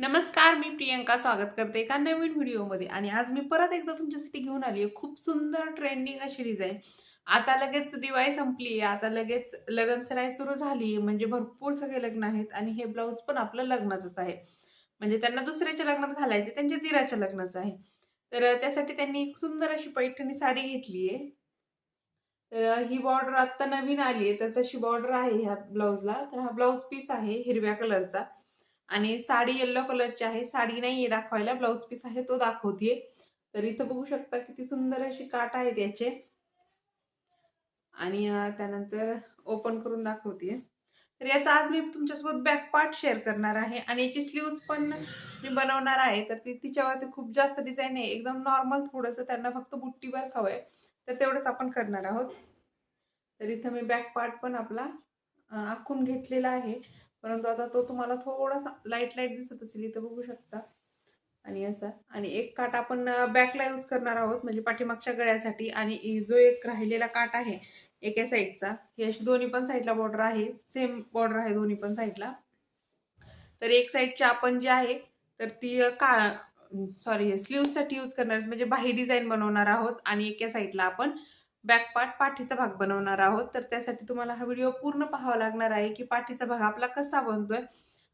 नमस्कार मी प्रियंका स्वागत करते एका नवीन व्हिडिओमध्ये. आणि आज मी परत एकदा तुमच्यासाठी घेऊन आली आहे. खूप सुंदर ट्रेंडिंग अशी डिझाईन आता लगेच दिवाळी संपली आहे. आता लगेच लगन सराय सुरू झाली म्हणजे भरपूर सगळे लग्न आहेत आणि हे ब्लाऊज पण आपलं लग्नाचंच आहे. म्हणजे त्यांना दुसऱ्याच्या लग्नात घालायचे त्यांच्या दिराच्या लग्नाचं आहे. तर त्यासाठी त्यांनी एक सुंदर अशी पैठणी साडी घेतली आहे. तर ही बॉर्डर आत्ता नवीन आली आहे. तर तशी बॉर्डर आहे ह्या ब्लाऊजला तर हा ब्लाऊज पीस आहे हिरव्या कलरचा आणि साडी येल्लो कलरची आहे. साडी नाही आहे दाखवायला. ब्लाऊज पीस आहे. तो दाखवतीये. तर इथं बघू शकता किती सुंदर अशी काट आहेत याचे. आणि त्यानंतर ओपन करून दाखवतीये. तर याचा आज मी तुमच्यासोबत बॅक पार्ट शेअर करणार आहे. आणि याची स्लीव्ज पण मी बनवणार आहे. तर ती तिच्यावरती खूप जास्त डिझाईन आहे. एकदम नॉर्मल थोडंसं त्यांना फक्त बुट्टीवर हवं आहे तर तेवढंच आपण करणार आहोत. तर इथं मी बॅक पार्ट पण आपला आखून घेतलेला आहे. परंतु आता तो तुम्हाला थोडासा लाइट लाइट दिसत असेल इथं बघू शकता. आणि असा. आणि एक काट आपण बॅकला यूज करणार आहोत म्हणजे पाठीमागच्या गळ्यासाठी. आणि जो एक राहिलेला काट आहे एका साईडचा ही अशी दोन्ही पण साईडला बॉर्डर आहे. सेम बॉर्डर आहे दोन्ही पण साईडला तर एक साईडची आपण जी आहे तर ती का सॉरी स्लीव्हसाठी यूज करणार म्हणजे बाही डिझाईन बनवणार आहोत. आणि एका साईडला आपण बॅक पार्ट पाठीचा भाग बनवणार आहोत. तर त्यासाठी तुम्हाला हा व्हिडिओ पूर्ण पाहावा लागणार आहे की पाठीचा भाग आपला कसा बनतोय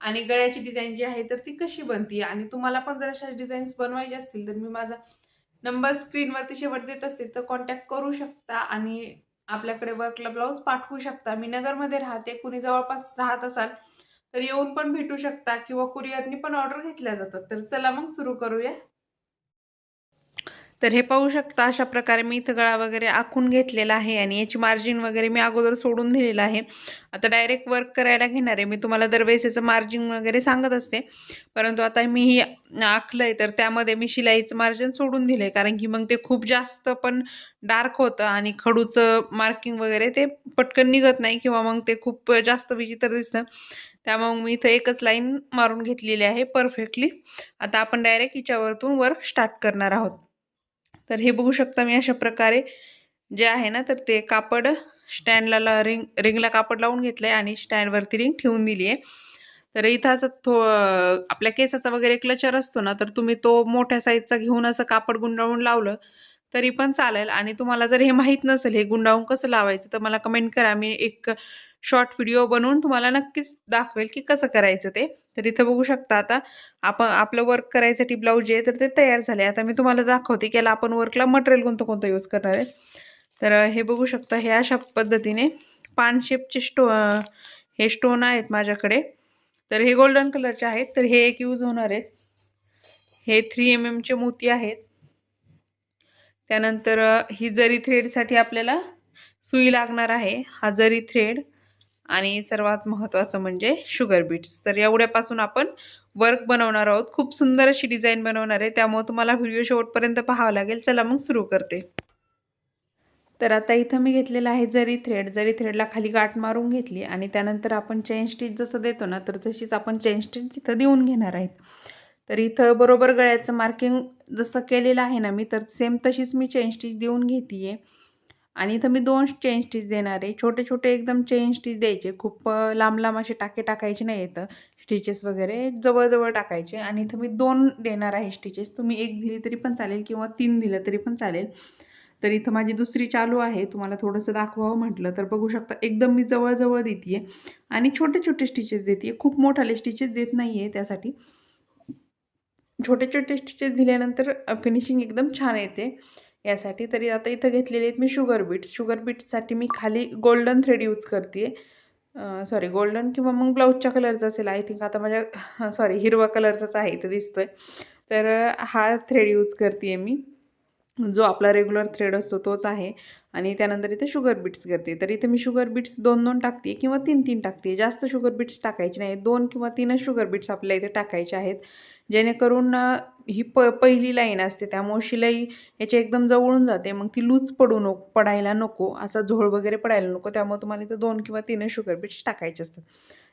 आणि गळ्याची डिझाईन जी आहे तर ती कशी बनती? आणि तुम्हाला पण जर अशा डिझाईन्स बनवायचे असतील तर मी माझा नंबर स्क्रीनवरती शेवट देत असते तर कॉन्टॅक्ट करू शकता आणि आपल्याकडे वर्कला ब्लाऊज पाठवू शकता. मी नगरमध्ये राहते कुणी जवळपास राहत असाल तर येऊन पण भेटू शकता किंवा कुरिअरनी पण ऑर्डर घेतल्या जातात. तर चला मग सुरू करूया. तर हे पाहू शकता अशा प्रकारे मी इथं गळा वगैरे आखून घेतलेला आहे आणि याची मार्जिन वगैरे मी अगोदर सोडून दिलेलं आहे. आता डायरेक्ट वर्क करायला घेणार आहे. मी तुम्हाला दरवेळेस याचं मार्जिन वगैरे सांगत असते. परंतु आता मी ही आखलं आहे तर त्यामध्ये मी शिलाईचं मार्जिन सोडून दिलं आहे कारण की मग ते खूप जास्त पण डार्क होतं आणि खडूचं मार्किंग वगैरे ते पटकन निघत नाही किंवा मग ते खूप जास्त विचित्र दिसतं. त्यामुळे मी इथं एकच लाईन मारून घेतलेली आहे परफेक्टली आता आपण डायरेक्ट हिच्यावरतून वर्क स्टार्ट करणार आहोत. तर हे बघू शकता मी अशा प्रकारे. जे आहे ना तर ते कापड स्टँडला ला रिंग रिंगला कापड लावून घेतलं आहे आणि स्टँडवरती रिंग ठेवून दिली आहे. तर इथं असं थो आपल्या केसाचा वगैरे क्लचर असतो ना तर तुम्ही तो मोठ्या साईजचा घेऊन असं कापड गुंडाळून लावलं तरी पण चालेल. आणि तुम्हाला जर हे माहीत नसेल हे गुंडाळून कसं लावायचं तर मला कमेंट करा. मी एक शॉर्ट व्हिडिओ बनवून तुम्हाला नक्कीच दाखवेल की कसं करायचं ते. तर इथं बघू शकता आता आपण आपलं वर्क करायसाठी ब्लाऊज जे आहे तर ते तयार झाले. आता मी तुम्हाला दाखवते की याला आपण वर्कला मटेरियल कोणतं कोणतं यूज करणार आहे. तर हे बघू शकता हे अशा पद्धतीने पान शेपचे स्टो हे स्टोन आहेत माझ्याकडे. तर हे गोल्डन कलरचे आहेत. तर हे एक यूज होणार आहेत. हे थ्री एम एमचे मोती आहेत. त्यानंतर ही जरी थ्रेडसाठी आपल्याला सुई लागणार आहे. हा जरी थ्रेड आणि सर्वात महत्त्वाचं म्हणजे शुगर बीट्स तर एवढ्यापासून आपण वर्क बनवणार आहोत. खूप सुंदर अशी डिझाईन बनवणार आहे. त्यामुळे तुम्हाला व्हिडिओ शेवटपर्यंत पाहावं लागेल. चला मग सुरू करते. तर आता इथं मी घेतलेलं आहे जरी थ्रेड जरी थ्रेडला खाली गाठ मारून घेतली आणि त्यानंतर आपण चेन स्टिच जसं देतो ना तर तशीच आपण चेन स्टिच इथं देऊन घेणार आहेत. तर इथं बरोबर गळ्याचं मार्किंग जसं केलेलं आहे ना मी तर सेम तशीच मी चेन स्टिच देऊन घेते आहे आणि इथं मी दोन चेन स्टिच देणार आहे. छोटे छोटे एकदम चेन स्टिच द्यायचे. खूप लांब लांब असे टाके टाकायचे नाही येतं स्टिचेस वगैरे जवळजवळ टाकायचे. आणि इथं मी दोन देणार आहे स्टिचेस तुम्ही एक दिली तरी पण चालेल किंवा तीन दिलं तरी पण चालेल. तर इथं माझी दुसरी चालू आहे. तुम्हाला थोडंसं दाखवावं म्हटलं तर बघू शकता. एकदम मी जवळजवळ देते आहे आणि छोटे छोटे स्टिचेस देते आहे खूप मोठाले स्टिचेस देत नाही आहे त्यासाठी. छोटे छोटे स्टिचेस दिल्यानंतर फिनिशिंग एकदम छान येते. यासाठी तरी आता इथं घेतलेले आहेत मी शुगर बीट्स शुगर बीट्ससाठी मी खाली गोल्डन थ्रेड यूज करते सॉरी गोल्डन किंवा मग ब्लाऊजच्या कलरचा असेल आय थिंक आता माझ्या सॉरी हिरवा कलरचाच आहे इथं दिसतोय. तर हा थ्रेड यूज करते मी. जो आपला रेग्युलर थ्रेड असतो तोच आहे. आणि त्यानंतर इथे शुगर बीट्स करते तर इथे मी शुगर बीट्स दोन दोन टाकते किंवा तीन तीन टाकते जास्त शुगर बीट्स टाकायचे नाही दोन किंवा तीनच शुगर बीट्स आपल्या इथे टाकायचे आहेत. जेणेकरून ही प पहिली लाईन असते. त्यामुळे शिलाई याच्या एकदम जवळून जाते. मग ती लूज पडू नको पडायला नको असा झोळ वगैरे पडायला नको. त्यामुळे तुम्हाला इथं दोन किंवा तीनच शुगर बीट्स टाकायचे असतात.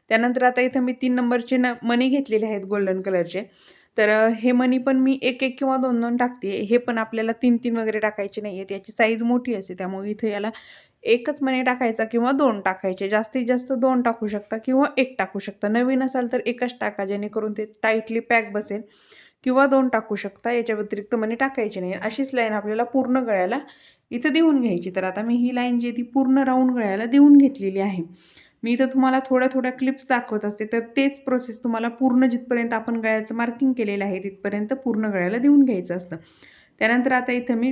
त्यानंतर आता इथं मी तीन नंबरचे न मनी घेतलेले आहेत गोल्डन कलरचे तर हे मनी पण मी एक एक किंवा दोन दोन टाकते. हे पण आपल्याला तीन तीन वगैरे टाकायचे नाही आहेत याची साईज मोठी असते. त्यामुळे इथं याला एकच मणी टाकायचा किंवा दोन टाकायचे. जास्तीत जास्त दोन टाकू शकता किंवा एक टाकू शकता. नवीन असाल तर एकच टाका जेणेकरून ते टाईटली पॅक बसेल. किंवा दोन टाकू शकता याच्या व्यतिरिक्त मणी टाकायची नाही. अशीच लाईन आपल्याला पूर्ण गळ्याला इथं देऊन घ्यायची. तर आता मी ही लाईन जी आहे ती पूर्ण राऊंड गळ्याला देऊन घेतलेली आहे. मी इथं तुम्हाला थोड्या थोड्या क्लिप्स दाखवत असते. तर तेच प्रोसेस तुम्हाला पूर्ण जिथपर्यंत आपण गळ्याचं मार्किंग केलेलं आहे तिथपर्यंत पूर्ण गळ्याला देऊन घ्यायचं असतं. त्यानंतर आता इथं मी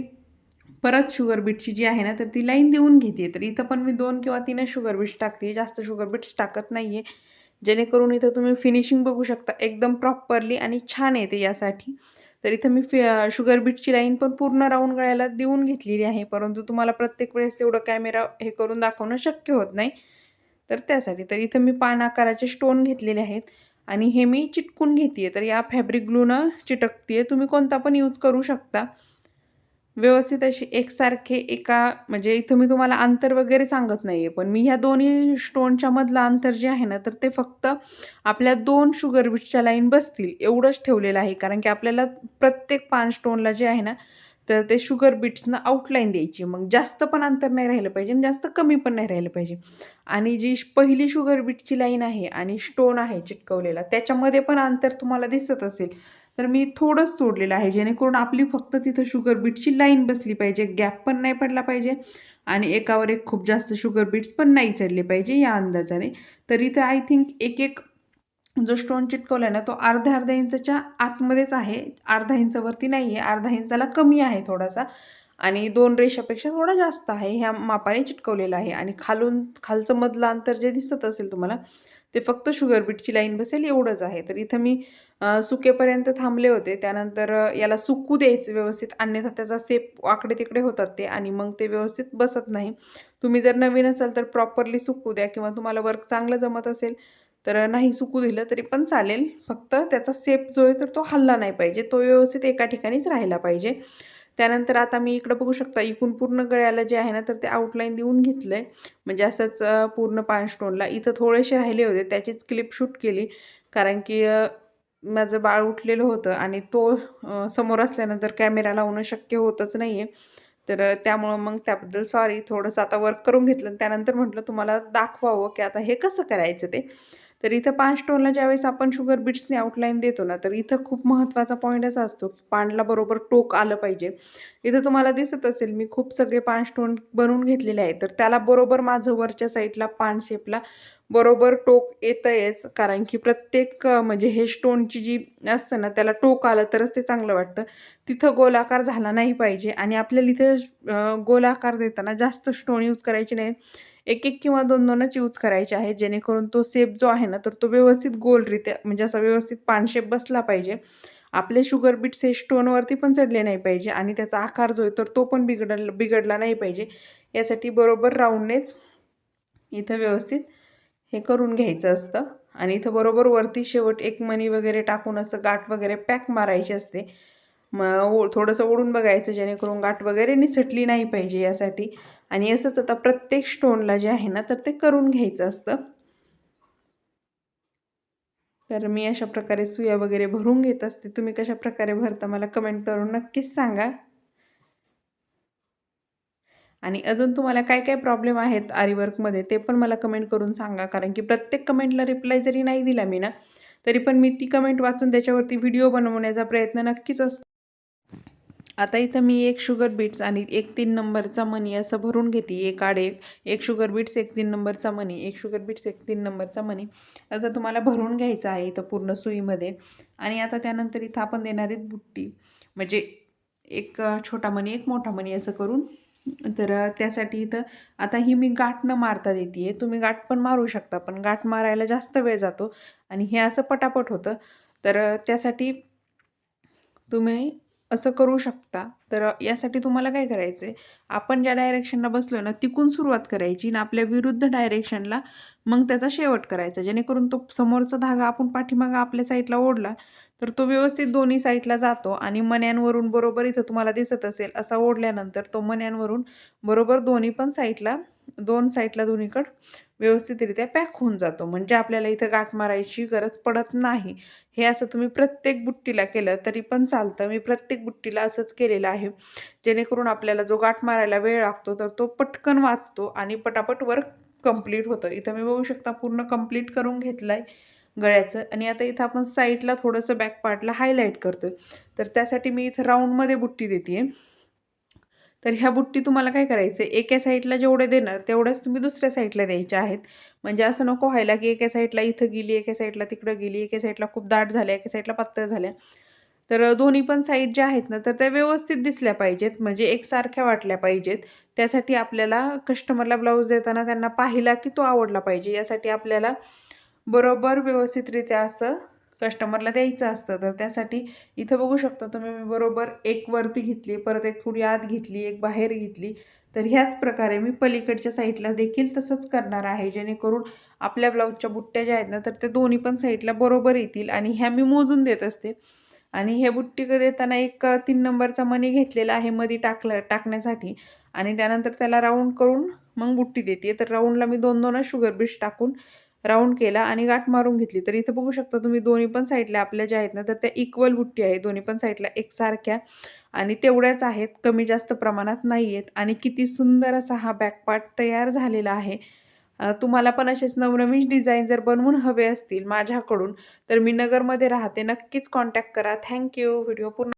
परत शुगर बीटची जी आहे ना तर ती लाईन देऊन घेते. तर इथं पण मी दोन किंवा तीनच शुगर बीट्स टाकते. जास्त शुगर बीट्स टाकत नाही आहे जेणेकरून इथं तुम्ही फिनिशिंग बघू शकता एकदम प्रॉपरली आणि छान येते यासाठी. तर इथं मी फि शुगर बीटची लाईन पण पूर्ण राऊंड गळ्याला देऊन घेतलेली आहे परंतु तुम्हाला प्रत्येक वेळेस तेवढं कॅमेरा हे करून दाखवणं शक्य होत नाही. तर त्यासाठी तर इथं मी पान आकाराचे स्टोन घेतलेले आहेत आणि हे मी चिटकून घेते तर या फॅब्रिक ग्लूनं चिटकते तुम्ही कोणता पण यूज करू शकता. व्यवस्थित अशी एकसारखे एका म्हणजे इथं मी तुम्हाला अंतर वगैरे सांगत नाही आहे पण मी ह्या दोन्ही स्टोनच्या मधलं अंतर जे आहे ना तर ते फक्त आपल्या दोन शुगर बीटच्या लाईन बसतील एवढंच ठेवलेलं आहे. कारण की आपल्याला प्रत्येक पान स्टोनला जे आहे ना तर ते शुगर बीट्सनं आउटलाईन द्यायची. मग जास्त पण अंतर नाही राहिलं पाहिजे आणि जास्त कमी पण नाही राहिलं पाहिजे. आणि जी पहिली शुगर बीटची लाईन आहे आणि स्टोन आहे चिटकवलेला त्याच्यामध्ये पण अंतर तुम्हाला दिसत असेल. तर मी थोडंच सोडलेलं आहे जेणेकरून आपली फक्त तिथं शुगर बीटची लाईन बसली पाहिजे गॅप पण नाही पडला पाहिजे आणि एकावर एक खूप जास्त शुगर बीट्स पण नाही चढले पाहिजे या अंदाजाने. तर इथं आय थिंक एक एक जो स्टोन चिटकवला आहे ना तो अर्ध्या अर्ध्या इंचाच्या आतमध्येच आहे अर्धा इंचावरती नाही आहे अर्धा इंचाला कमी आहे थोडासा आणि दोन रेषापेक्षा थोडा जास्त आहे ह्या मापाने चिटकवलेला आहे आणि खालून खालचं मधलं अंतर जे दिसत असेल तुम्हाला ते फक्त शुगर बीटची लाईन बसेल एवढंच आहे. तर इथं मी सुकेपर्यंत थांबले होते. त्यानंतर याला सुकू द्यायचं व्यवस्थित अन्यथा त्याचा सेप आकडे तिकडे होतात ते आणि मग ते व्यवस्थित बसत नाही. तुम्ही जर नवीन असाल तर प्रॉपरली सुकू द्या किंवा तुम्हाला वर्क चांगलं जमत असेल तर नाही सुकू दिलं तरी पण चालेल. फक्त त्याचा सेप जो आहे तर तो हल्ला नाही पाहिजे. तो व्यवस्थित एका ठिकाणीच राहिला पाहिजे. त्यानंतर आता मी इकडं बघू शकता इकून पूर्ण गळ्याला जे आहे ना तर ते आउटलाईन देऊन घेतलं आहे म्हणजे असंच पूर्ण पान स्टोनला इथं थोडेसे राहिले होते त्याचीच क्लिप शूट केली. कारण की माझं बाळ उठलेलं होतं आणि तो समोर असल्यानंतर कॅमेरा लावणं शक्य होतच नाही आहे तर त्यामुळं मग त्याबद्दल सॉरी थोडंसं आता वर्क करून घेतलं. त्यानंतर म्हटलं तुम्हाला दाखवावं की आता हे कसं करायचं ते? तर इथं पान स्टोनला ज्यावेळेस आपण शुगर बीट्सने आउटलाईन देतो ना तर इथं खूप महत्त्वाचा पॉईंट असा असतो की पानला बरोबर टोक आलं पाहिजे. इथं तुम्हाला दिसत असेल मी खूप सगळे पान स्टोन बनवून घेतलेले आहेत तर त्याला बरोबर माझं वरच्या साईडला पान शेपला बरोबर टोक येतंयच आहेच कारण की प्रत्येक म्हणजे हे स्टोनची जी असतं ना त्याला टोक आलं तरच ते चांगलं वाटतं. तिथं गोलाकार झाला नाही पाहिजे आणि आपल्याला इथं गोलाकार देताना जास्त स्टोन यूज करायचे नाही एक एक किंवा दोन दोनच यूज करायचे आहेत. जेणेकरून तो सेप जो आहे ना तर तो व्यवस्थित गोलरित्या म्हणजे असा व्यवस्थित पानशेप बसला पाहिजे. आपले शुगर बीट्स हे स्टोनवरती पण चढले नाही पाहिजे आणि त्याचा आकार जो आहे तर तो पण बिघडला बिघडला नाही पाहिजे. यासाठी बरोबर राऊंडनेच इथं व्यवस्थित हे करून घ्यायचं असतं. आणि इथं बरोबर वरती शेवट एक मणी वगैरे टाकून असं गाठ वगैरे पॅक मारायची असते. मग थोडंसं ओढून बघायचं जेणेकरून गाठ वगैरे निसटली नाही पाहिजे यासाठी. आणि असंच आता प्रत्येक स्टोनला जे आहे ना तर ते करून घ्यायचं असतं. तर मी अशा प्रकारे सुया वगैरे भरून घेत असते. तुम्ही कशा प्रकारे भरता मला कमेंट करून नक्कीच सांगा. आणि अजून तुम्हाला काय काय प्रॉब्लेम आहेत आरीवर्कमध्ये ते पण मला कमेंट करून सांगा. कारण की प्रत्येक कमेंटला रिप्लाय जरी नाही दिला मी ना तरी पण मी ती कमेंट वाचून त्याच्यावरती व्हिडिओ बनवण्याचा प्रयत्न नक्कीच असतो. आता इथं मी एक शुगर बीट्स आणि एक तीन नंबरचा मनी असं भरून घेते. एक आड एक एक शुगर बीट्स एक तीन नंबरचा मनी एक शुगर बीट्स एक तीन नंबरचा मनी असं तुम्हाला भरून घ्यायचं आहे इथं पूर्ण सुईमध्ये. आणि आता त्यानंतर इथं आपण देणार आहेत बुट्टी. म्हणजे एक छोटा मनी एक मोठा मनी असं करून. तर त्यासाठी इथं आता ही मी गाठ न मारता देते आहे तुम्ही गाठ पण मारू शकता पण गाठ मारायला जास्त वेळ जातो. आणि हे असं पटापट होतं. तर त्यासाठी तुम्ही असं करू शकता. तर यासाठी तुम्हाला काय करायचं आहे आपण ज्या डायरेक्शनला बसलो ना तिकून सुरुवात करायची आणि आपल्या विरुद्ध डायरेक्शनला मग त्याचा शेवट करायचा. जेणेकरून तो समोरचा धागा आपण पाठीमागा आपल्या साईडला ओढला तर तो व्यवस्थित दोन्ही साईडला जातो आणि मन्यांवरून बरोबर इथं तुम्हाला दिसत असेल असा ओढल्यानंतर तो मन्यांवरून बरोबर दोन्ही पण साईडला दोन साईडला दोन्हीकडं व्यवस्थितरित्या पॅक होऊन जातो. म्हणजे आपल्याला इथं गाठ मारायची गरज पडत नाही. हे असं तुम्ही प्रत्येक बुट्टीला केलं तरी पण चालतं. मी प्रत्येक बुट्टीला असंच केलेलं आहे. जेणेकरून आपल्याला जो गाठ मारायला वेळ लागतो तर तो पटकन वाचतो आणि पटापट वर्क कंप्लीट होतं. इथं मी बघू शकता पूर्ण कंप्लीट करून घेतलं आहे गळ्याचं. आणि आता इथं आपण साईडला थोडंसं बॅक पार्टला हायलाईट करतो तर त्यासाठी मी इथं राऊंडमध्ये बुट्टी देते तर ह्या बुट्टी तुम्हाला काय करायचं आहे? एका साईडला जेवढे देणार तेवढ्याच तुम्ही दुसऱ्या साईडला द्यायच्या आहेत. म्हणजे असं नको व्हायला की एका साईडला इथं गेली एका साईडला तिकडं गेली एका साईडला खूप दाट झाल्या एका साईडला पातळ झाल्या. तर दोन्ही पण साईड ज्या आहेत ना तर त्या व्यवस्थित दिसल्या पाहिजेत. म्हणजे एकसारख्या वाटल्या पाहिजेत. त्यासाठी आपल्याला कस्टमरला ब्लाऊज देताना त्यांना पाहिला की तो आवडला पाहिजे. यासाठी आपल्याला बरोबर व्यवस्थितरित्या असं कस्टमरला द्यायचं असतं तर त्यासाठी इथं बघू शकता तुम्ही मी बरोबर एक वरती घेतली परत एक थोडी आत घेतली एक बाहेर घेतली तर ह्याच प्रकारे मी पलीकडच्या साईडला देखील तसंच करणार आहे जेणेकरून आपल्या ब्लाऊजच्या बुट्ट्या ज्या आहेत ना तर त्या दोन्ही पण साईडला बरोबर येतील आणि ह्या मी मोजून देत असते. आणि हे बुट्टी देताना एक तीन नंबरचा मनी घेतलेला आहे मध्ये टाकलं टाकण्यासाठी आणि त्यानंतर त्याला राऊंड करून मग बुट्टी देते. तर राऊंडला मी दोन दोनच शुगर बीट्स टाकून राऊंड केला आणि गाठ मारून घेतली. तर इथं बघू शकता तुम्ही दोन्ही पण साईडला आपल्या ज्या आहेत ना तर त्या इक्वल बुट्टी आहे. दोन्ही पण साईडला एकसारख्या. आणि तेवढ्याच आहेत कमी जास्त प्रमाणात नाही आहेत आणि किती सुंदर असा हा बॅकपार्ट तयार झालेला आहे. तुम्हाला पण असेच नवनवीन डिझाईन जर बनवून हवे असतील माझ्याकडून तर मी नगरमध्ये राहते. नक्कीच कॉन्टॅक्ट करा. थँक्यू व्हिडिओ पूर्ण